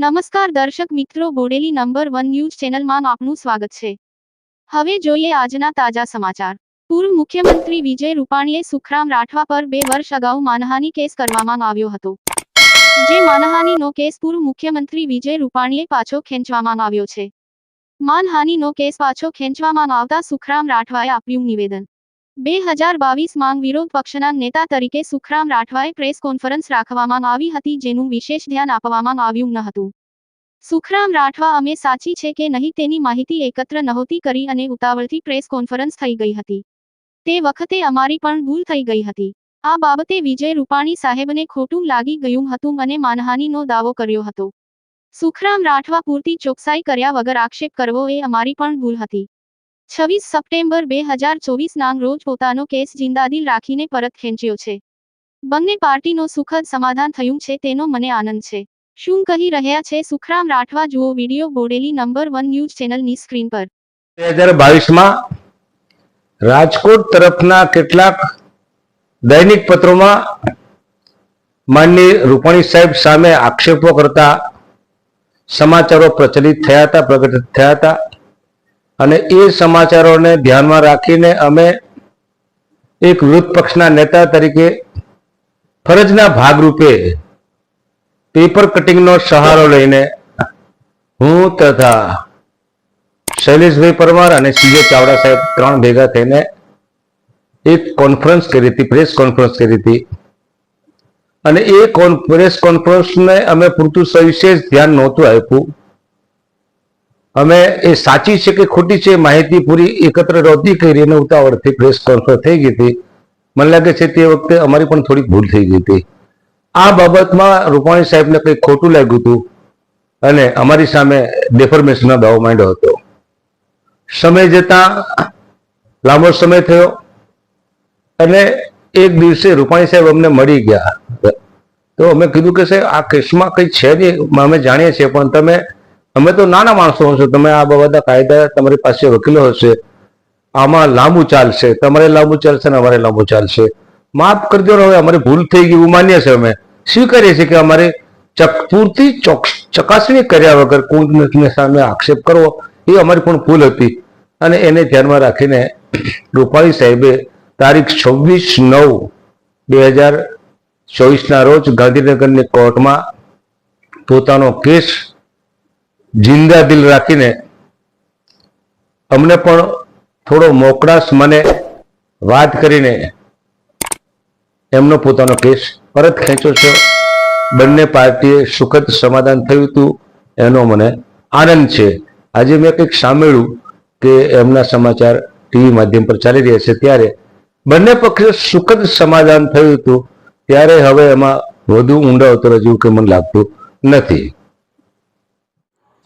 નમસ્કાર દર્શક મિત્રો, બોડેલી નંબર વન ન્યૂઝ ચેનલમાં આપનું સ્વાગત છે. હવે જોઈએ આજના તાજા સમાચાર. પૂર્વ મુખ્યમંત્રી વિજય રૂપાણીએ સુખરામ રાઠવા પર બે વર્ષ અગાઉ માનહાની કેસ કરવામાં આવ્યો હતો. જે માનહાનીનો કેસ પૂર્વ મુખ્યમંત્રી વિજય રૂપાણીએ પાછો ખેંચવામાં આવ્યો છે. માનહાનીનો કેસ પાછો ખેંચવામાં આવતા સુખરામ રાઠવાએ આપ્યું નિવેદન. બે હજાર બાવીસ માંગ વિરોધ પક્ષના નેતા તરીકે સુખરામ રાઠવાએ પ્રેસ કોન્ફરન્સ રાખવામાં આવી હતી જેનું વિશેષ ધ્યાન આપવામાં આવ્યું ન હતું. સુખરામ રાઠવા અમે સાચી છે કે નહીં તેની માહિતી એકત્ર નહોતી કરી અને ઉતાવળથી પ્રેસ કોન્ફરન્સ થઈ ગઈ હતી. તે વખતે અમારી પણ ભૂલ થઈ ગઈ હતી. આ બાબતે વિજય રૂપાણી સાહેબને ખોટું લાગી ગયું હતું અને માનહાનીનો દાવો કર્યો હતો. સુખરામ રાઠવા પૂરતી ચોકસાઈ કર્યા વગર આક્ષેપ કરવો એ અમારી પણ ભૂલ હતી. છવ્વીસ સપ્ટેમ્બર બે હજાર ચોવીસના રોજ પોતાનો કેસ જિંદાદિલ રાખીને પરત ખેંચ્યો છે. બંને પાર્ટીનો સુખદ સમાધાન થયું છે તેનો મને આનંદ છે. શું કહી રહ્યા છે સુખરામ રાઠવા જુઓ video Bodeli number one news ચેનલની સ્ક્રીન પર. બે હજાર બાવીસમાં રાજકોટ તરફના કેટલાક દૈનિક પત્રોમાં માનની રૂપાણી સાહેબ સામે આક્ષેપો કરતા સમાચારો પ્રચલિત થયા હતા, પ્રગટ થયા હતા. અને એ સમાચારોને ધ્યાનમાં રાખીને અમે એક વિરોધ પક્ષના નેતા તરીકે ફરજના ભાગરૂપે પેપર કટિંગનો સહારો લઈને હું તથા શૈલેષભાઈ પરમાર અને સીજે ચાવડા સાહેબ ત્રણ ભેગા થઈને એક કોન્ફરન્સ કરી હતી, પ્રેસ કોન્ફરન્સ કરી હતી. અને એ પ્રેસ કોન્ફરન્સને અમે પૂરતું સવિશેષ ધ્યાન નહોતું આપ્યું. અમે એ સાચી છે કે ખોટી છે માહિતી પૂરી એકત્ર નહોતી કરી અને ઉતાવળથી પ્રેસ કોન્ફરન્સ થઈ ગઈ હતી. મને લાગે છે તે વખતે અમારી પણ થોડીક ભૂલ થઈ ગઈ હતી. આ બાબતમાં રૂપાણી સાહેબને કંઈક ખોટું લાગ્યું હતું અને અમારી સામે ડેફોર્મેશનનો દાવો માંડ્યો હતો. સમય જતા લાંબો સમય થયો અને એક દિવસે રૂપાણી સાહેબ અમને મળી ગયા તો અમે કીધું કે સાહેબ, આ કેસમાં કંઈ છે નહીં, અમે જાણીએ છીએ, પણ તમે અમે તો નાના માણસો હશે. તમે આ બધા કાયદા તમારી પાસે વકીલો હશે. આમાં લાંબુ ચાલશે. તમારે લાંબુ ચાલશે ને અમારે લાંબુ ચાલશે. માફ કરજો હવે, અમારી ભૂલ થઈ ગઈ, એવું માનીએ છીએ અમે. સ્વીકારીએ છીએ કે અમારે પૂરતી ચોક- ચકાસણી કર્યા વગર કોઈને સામે આક્ષેપ કરવો, એ અમારી પણ ભૂલ હતી. અને એને ધ્યાનમાં રાખીને રૂપાણી સાહેબે તારીખ છવ્વીસ નવ બે હજાર ચોવીસના રોજ ગાંધીનગરની કોર્ટમાં પોતાનો કેસ જિંદા દિલ રાખીને અમને પણ થોડો મોકળાશ મને વાત કરીને એમનો પોતાનો કેસ પરત ખેંચ્યો છે. બંને પાર્ટીએ સુખદ સમાધાન થયું હતું, એનો મને આનંદ છે. આજે મેં કંઈક સાંભળ્યું કે એમના સમાચાર ટીવી માધ્યમ પર ચાલી રહ્યા છે. ત્યારે બંને પક્ષે સુખદ સમાધાન થયું હતું. ત્યારે હવે એમાં વધુ ઊંડા ઉતરવા જેવું કે મને લાગતું નથી.